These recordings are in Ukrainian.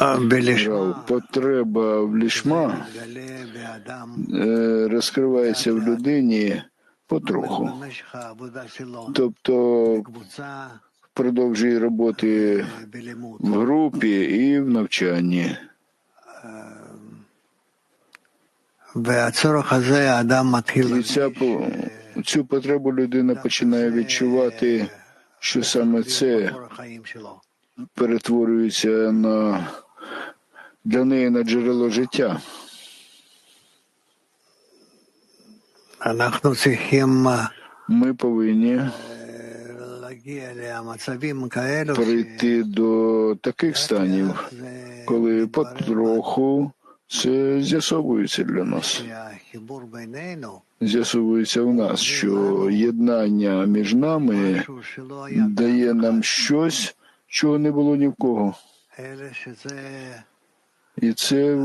Е, потреба в лішма е, розкривається в людині потроху. Тобто продовжує роботи в групі і в навчанні. І ця, цю потребу людина починає відчувати, що саме це перетворюється на для неї на джерело життя. Ми повинні прийти до таких станів, коли потроху це з'ясовується для нас. З'ясовується в нас, що єднання між нами дає нам щось чого не було ні в кого. І це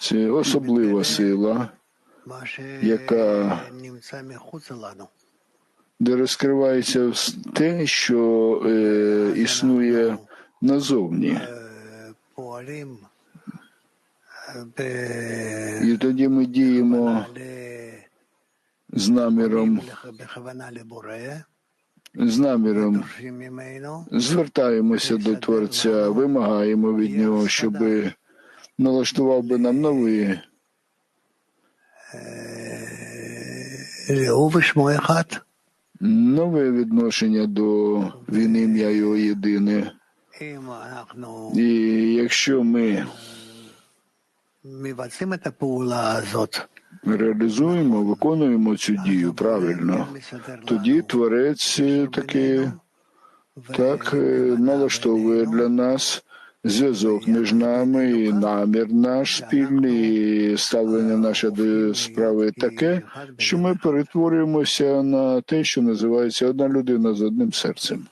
це особлива сила, яка де розкривається те, що е, існує назовні. І тоді ми діємо з наміром з наміром звертаємося до Творця, вимагаємо від нього, щоб налаштував би нам нові. Нове відношення до він ім'я його єдине. І якщо ми реалізуємо, виконуємо цю дію правильно, тоді творець е, таки так е, налаштовує для нас зв'язок між нами, і намір наш спільний, і ставлення наше до справи таке, що ми перетворюємося на те, що називається одна людина з одним серцем.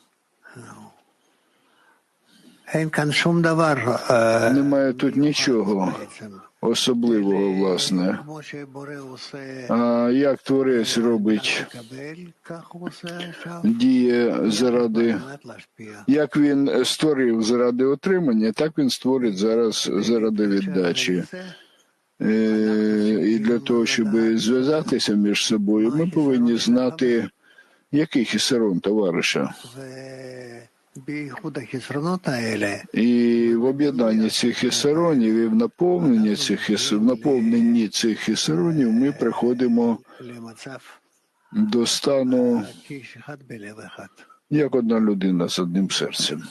Немає тут нічого, особливого, власне. А як творець робить діє заради як він створив заради отримання, так він створить зараз заради віддачі. Е, і для того, щоб зв'язатися між собою, ми повинні знати яких ісерон товариша. І в об'єднанні цих хісеронів і в наповненні цих в наповненні цих хісеронів ми приходимо до стану як одна людина з одним серцем.